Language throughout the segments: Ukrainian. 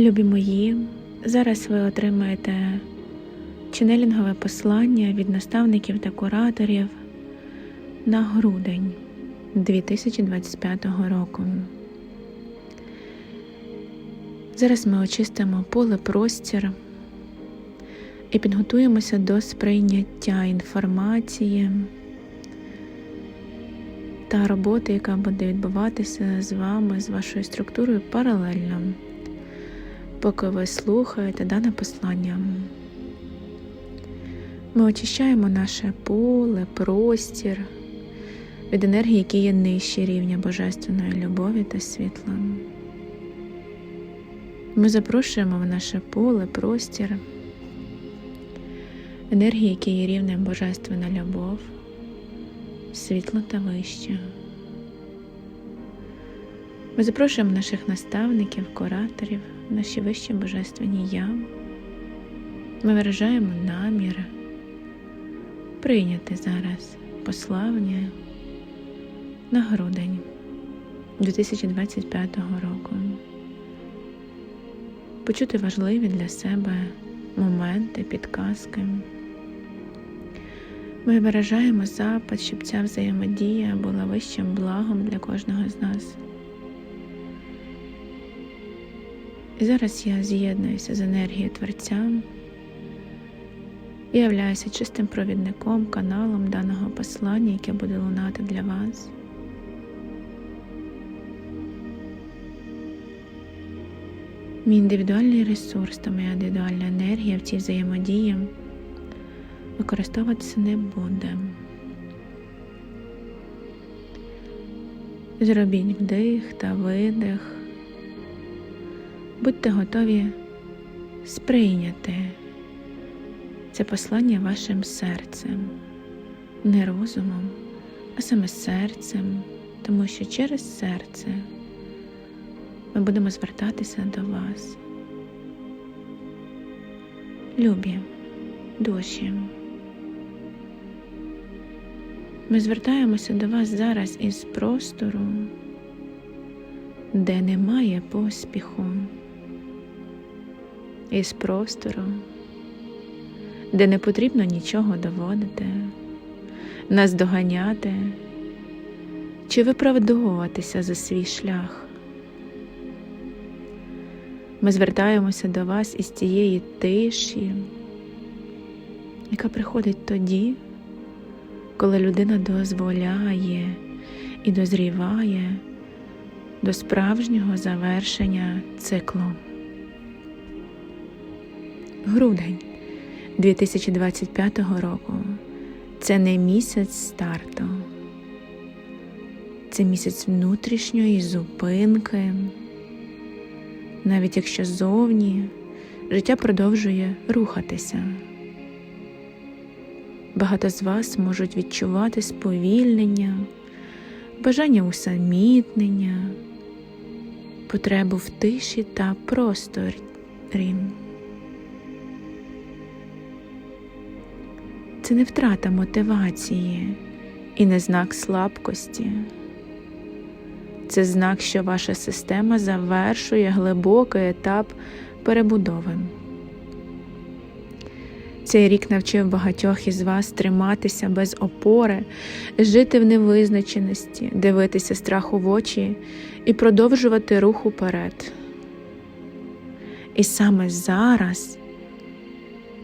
Любі мої, зараз ви отримаєте ченелінгове послання від наставників та кураторів на грудень 2025 року. Зараз ми очистимо поле простір і підготуємося до сприйняття інформації та роботи, яка буде відбуватися з вами, з вашою структурою паралельно, поки ви слухаєте дане послання. Ми очищаємо наше поле, простір від енергії, які є нижчі рівня Божественної любові та світла. Ми запрошуємо в наше поле, простір, енергії, які є рівнем Божественна любов, світло та вище. Ми запрошуємо наших наставників, кураторів, наші вищі божественні я. Ми виражаємо намір прийняти зараз послання на грудень 2025 року. Почути важливі для себе моменти, підказки. Ми виражаємо запит, щоб ця взаємодія була вищим благом для кожного з нас. І зараз я з'єднуюся з енергією Творця і являюся чистим провідником, каналом даного послання, яке буде лунати для вас. Мій індивідуальний ресурс та моя індивідуальна енергія в цій взаємодії використовуватися не буде. Зробіть вдих та видих. Будьте готові сприйняти це послання вашим серцем, не розумом, а саме серцем, тому що через серце ми будемо звертатися до вас. Любі, душі. Ми звертаємося до вас зараз із простору, де немає поспіху, із простору, де не потрібно нічого доводити, наздоганяти чи виправдовуватися за свій шлях. Ми звертаємося до вас із цієї тиші, яка приходить тоді, коли людина дозволяє і дозріває до справжнього завершення циклу. Грудень 2025 року це не місяць старту, це місяць внутрішньої зупинки. Навіть якщо зовні життя продовжує рухатися. Багато з вас можуть відчувати сповільнення, бажання усамітнення, потребу в тиші та просторі. Це не втрата мотивації і не знак слабкості. Це знак, що ваша система завершує глибокий етап перебудови. Цей рік навчив багатьох із вас триматися без опори, жити в невизначеності, дивитися страху в очі і продовжувати рух уперед. І саме зараз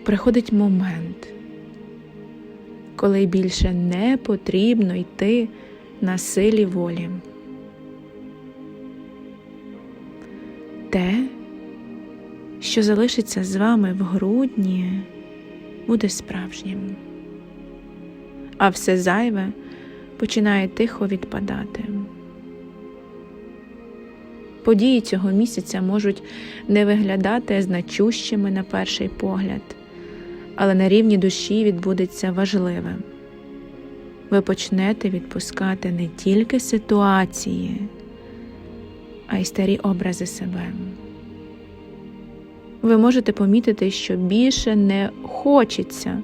приходить момент, коли більше не потрібно йти на силі волі. Те, що залишиться з вами в грудні, буде справжнім, а все зайве починає тихо відпадати. Події цього місяця можуть не виглядати значущими на перший погляд, але на рівні душі відбудеться важливе. Ви почнете відпускати не тільки ситуації, а й старі образи себе. Ви можете помітити, що більше не хочеться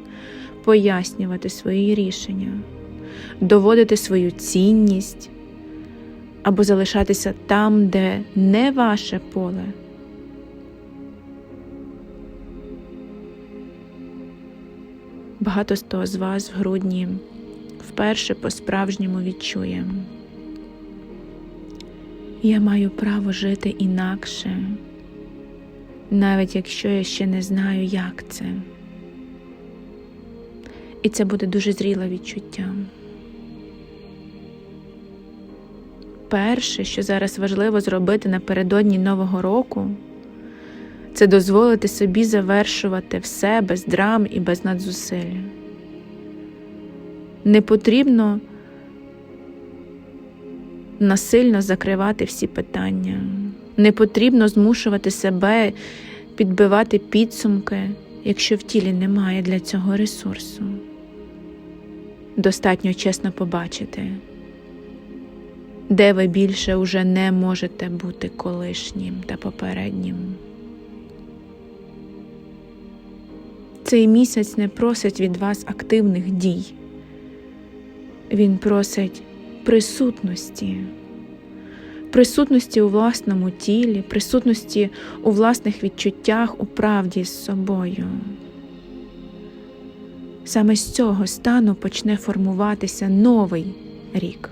пояснювати свої рішення, доводити свою цінність або залишатися там, де не ваше поле, Багато того з вас в грудні вперше по-справжньому відчує. Я маю право жити інакше, навіть якщо я ще не знаю, як це. І це буде дуже зріле відчуття. Перше, що зараз важливо зробити напередодні Нового року, це дозволити собі завершувати все без драм і без надзусиль. Не потрібно насильно закривати всі питання, не потрібно змушувати себе підбивати підсумки, якщо в тілі немає для цього ресурсу. Достатньо чесно побачити, де ви більше уже не можете бути колишнім та попереднім. Цей місяць не просить від вас активних дій. Він просить присутності, присутності у власному тілі, присутності у власних відчуттях, у правді з собою. Саме з цього стану почне формуватися новий рік.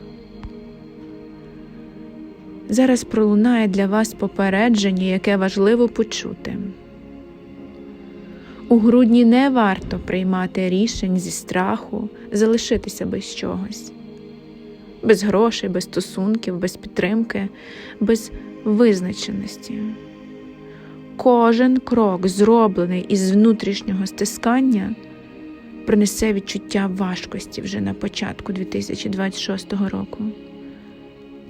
Зараз пролунає для вас попередження, яке важливо почути. У грудні не варто приймати рішень зі страху, залишитися без чогось, без грошей, без стосунків, без підтримки, без визначеності. Кожен крок, зроблений із внутрішнього стискання, принесе відчуття важкості вже на початку 2026 року.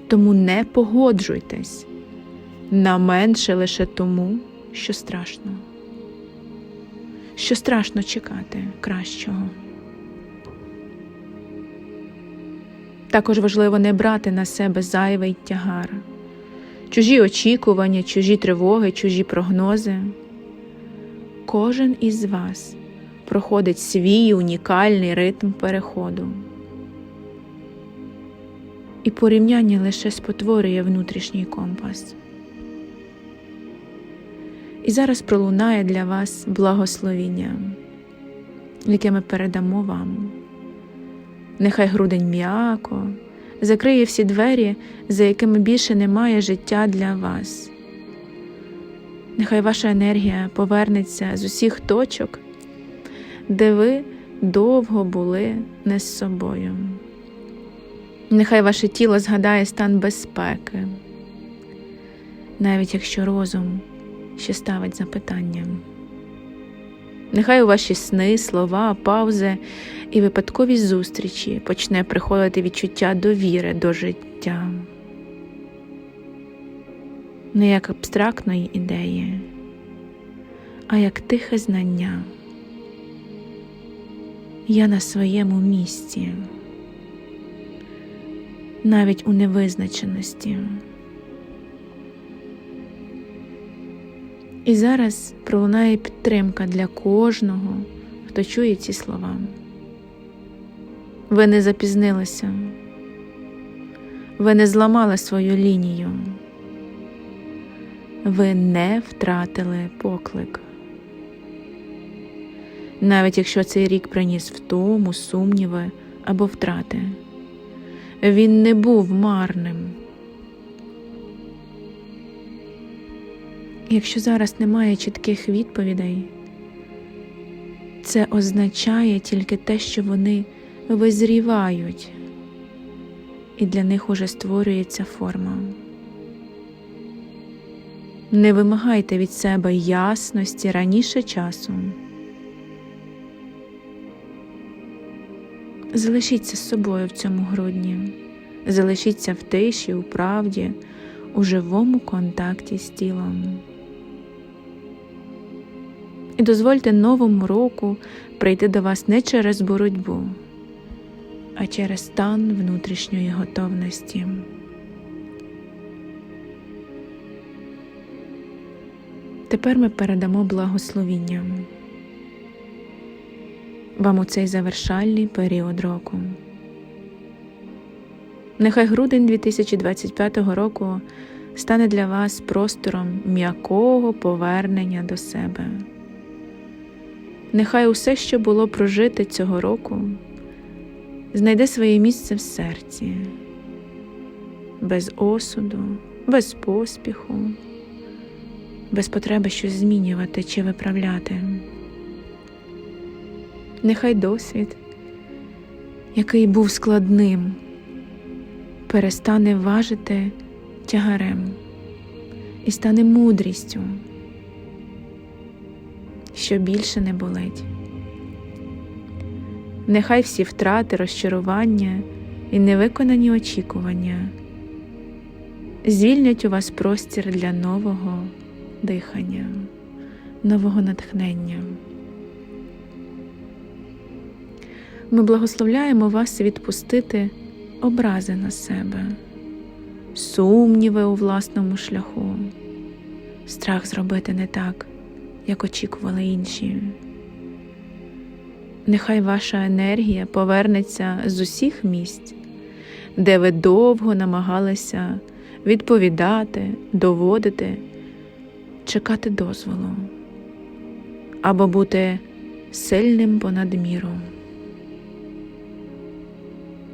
Тому не погоджуйтесь на менше лише тому, що страшно що страшно чекати кращого. Також важливо не брати на себе зайвий тягар, чужі очікування, чужі тривоги, чужі прогнози. Кожен із вас проходить свій унікальний ритм переходу. І порівняння лише спотворює внутрішній компас. І зараз пролунає для вас благословіння, яке ми передамо вам. Нехай грудень м'яко, закриє всі двері, за якими більше немає життя для вас. Нехай ваша енергія повернеться з усіх точок, де ви довго були не з собою. Нехай ваше тіло згадає стан безпеки, навіть якщо розум ще ставить запитання. Нехай у ваші сни, слова, паузи і випадкові зустрічі почне приходити відчуття довіри до життя, не як абстрактної ідеї, а як тихе знання. Я на своєму місці, навіть у невизначеності. І зараз пролунає підтримка для кожного, хто чує ці слова. Ви не запізнилися, ви не зламали свою лінію, ви не втратили поклик. Навіть якщо цей рік приніс втому, сумніви або втрати, він не був марним. Якщо зараз немає чітких відповідей, це означає тільки те, що вони визрівають, і для них уже створюється форма. Не вимагайте від себе ясності раніше часу. Залишіться з собою в цьому грудні, залишіться в тиші, у правді, у живому контакті з тілом. І дозвольте новому року прийти до вас не через боротьбу, а через стан внутрішньої готовності. Тепер ми передамо благословіння вам у цей завершальний період року. Нехай грудень 2025 року стане для вас простором м'якого повернення до себе Нехай усе, що було прожите цього року, знайде своє місце в серці, без осуду, без поспіху, без потреби щось змінювати чи виправляти. Нехай досвід, який був складним, перестане важити тягарем і стане мудрістю, що більше не болить. Нехай всі втрати, розчарування і невиконані очікування звільнять у вас простір для нового дихання, нового натхнення. Ми благословляємо вас відпустити образи на себе, сумніви у власному шляху, страх зробити не так, як очікували інші. Нехай ваша енергія повернеться з усіх місць, де ви довго намагалися відповідати, доводити, чекати дозволу або бути сильним понад міру.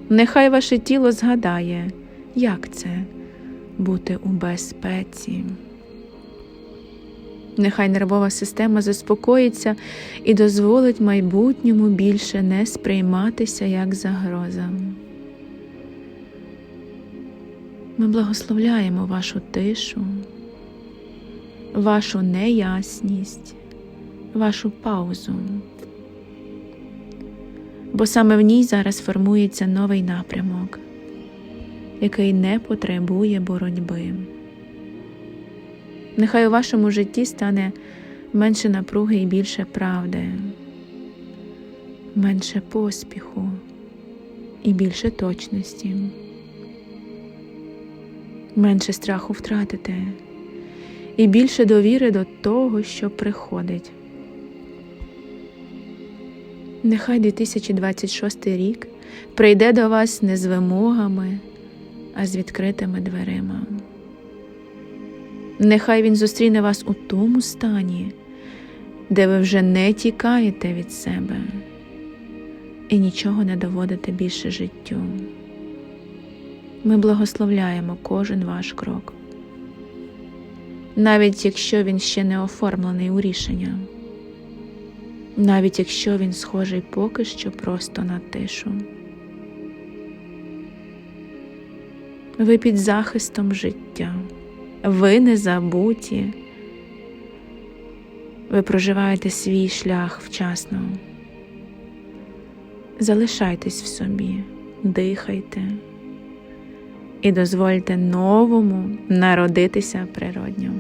Нехай ваше тіло згадає, як це бути у безпеці. Нехай нервова система заспокоїться і дозволить майбутньому більше не сприйматися як загроза. Ми благословляємо вашу тишу, вашу неясність, вашу паузу, бо саме в ній зараз формується новий напрямок, який не потребує боротьби. Нехай у вашому житті стане менше напруги і більше правди, менше поспіху і більше точності, менше страху втратити і більше довіри до того, що приходить. Нехай 2026 рік прийде до вас не з вимогами, а з відкритими дверима. Нехай Він зустріне вас у тому стані, де ви вже не тікаєте від себе і нічого не доводите більше життю. Ми благословляємо кожен ваш крок, навіть якщо він ще не оформлений у рішення, навіть якщо він схожий поки що просто на тишу. Ви під захистом життя. Ви не забуті, ви проживаєте свій шлях вчасно. Залишайтесь в собі, дихайте і дозвольте новому народитися природньо.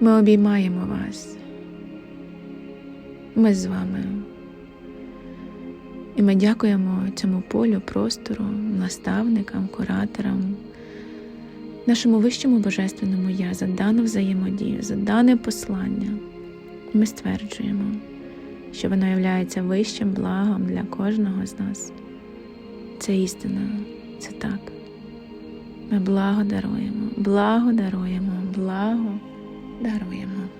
Ми обіймаємо вас. Ми з вами. І ми дякуємо цьому полю, простору, наставникам, кураторам нашому вищому божественному я за дану взаємодію, за дане послання. Ми стверджуємо, що воно є вищим благом для кожного з нас. Це істина, це так. Ми благо даруємо, благо даруємо, благо даруємо.